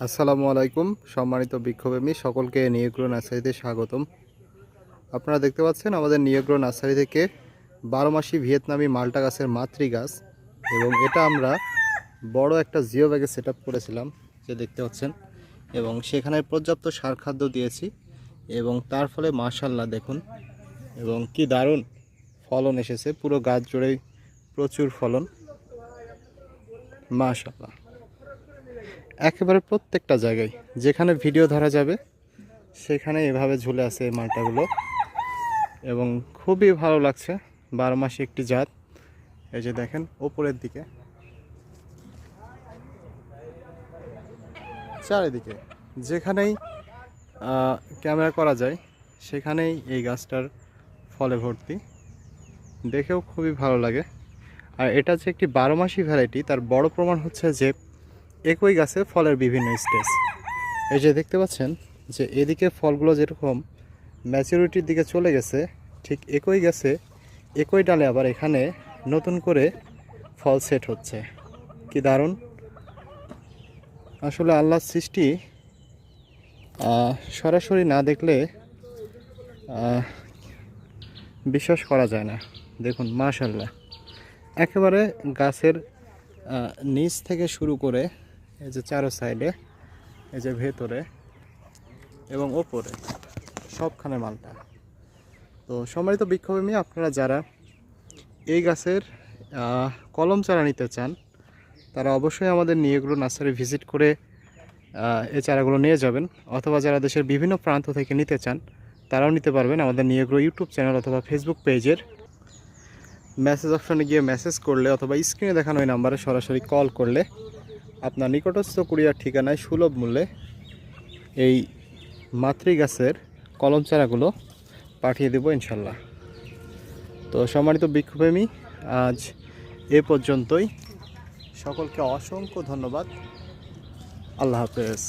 আসসালামু আলাইকুম, সম্মানিত বিক্ষোভেমী, সকলকে নিয়োগ্রো নার্সারিতে স্বাগতম। আপনারা দেখতে পাচ্ছেন আমাদের নিয়োগ্রো নার্সারি থেকে বারো মাসি ভিয়েতনামি মাল্টা গাছের মাতৃ গাছ এবং এটা আমরা বড় একটা জিও ব্যাগে সেট করেছিলাম, যে দেখতে পাচ্ছেন। এবং সেখানে পর্যাপ্ত সার খাদ্য দিয়েছি এবং তার ফলে মাশাল্লাহ দেখুন, এবং কি দারুণ ফলন এসেছে, পুরো গাছ জুড়েই প্রচুর ফলন। মাশাল্লাহ একেবারে প্রত্যেকটা জায়গায়। যেখানে ভিডিও ধরা যাবে, সেখানে এভাবে ঝুলে আছে এই মালটাগুলো। এবং খুবই ভালো লাগছে, বারো মাসে একটি জাত। এই যে দেখেন, ওপরের দিকে। চারিদিকে। যেখানেই ক্যামেরা করা যায়, সেখানেই এই গাছটার ফলে ভর্তি। দেখেও খুবই ভালো লাগে। আর এটা যে একটি বারো মাসি ভ্যারাইটি তার বড় প্রমাণ হচ্ছে যে একই গাছে ফলের বিভিন্ন স্টেজ। এই যে দেখতে পাচ্ছেন যে এদিকে ফলগুলো যেরকম ম্যাচুরিটির দিকে চলে গেছে, ঠিক একই গাছে একই ডালে আবার এখানে নতুন করে ফল সেট হচ্ছে। কি দারুণ! আসলে আল্লাহর সৃষ্টি সরাসরি না দেখলে বিশ্বাস করা যায় না। দেখুন মাশাল্লাহ একেবারে গাছের নিচ থেকে শুরু করে এই যে চারো সাইডে, এই যে ভেতরে এবং ওপরে সবখানে মালটা। তো সম্মানিত বিক্ষোভী আপনারা যারা এই গাছের কলম চারা নিতে চান, তারা অবশ্যই আমাদের নিয়েগুলো নার্সারি ভিজিট করে এই চারাগুলো নিয়ে যাবেন। অথবা যারা দেশের বিভিন্ন প্রান্ত থেকে নিতে চান, তারাও নিতে পারবেন আমাদের নিয়েগ্রো ইউটিউব চ্যানেল অথবা ফেসবুক পেজের। মেসেজ অপশনে গিয়ে মেসেজ করলে অথবা স্ক্রিনে দেখানো ওই নাম্বারে সরাসরি কল করলে আপনার নিকটস্থ কুরিয়ার ঠিকানায় সুলভ মূল্যে এই মাতৃ গাছের কলম চারাগুলো পাঠিয়ে দেবো ইনশাল্লাহ। তো সম্মানিত বৃক্ষপ্রেমী আজ এ পর্যন্তই। সকলকে অসংখ্য ধন্যবাদ। আল্লাহ হাফেজ।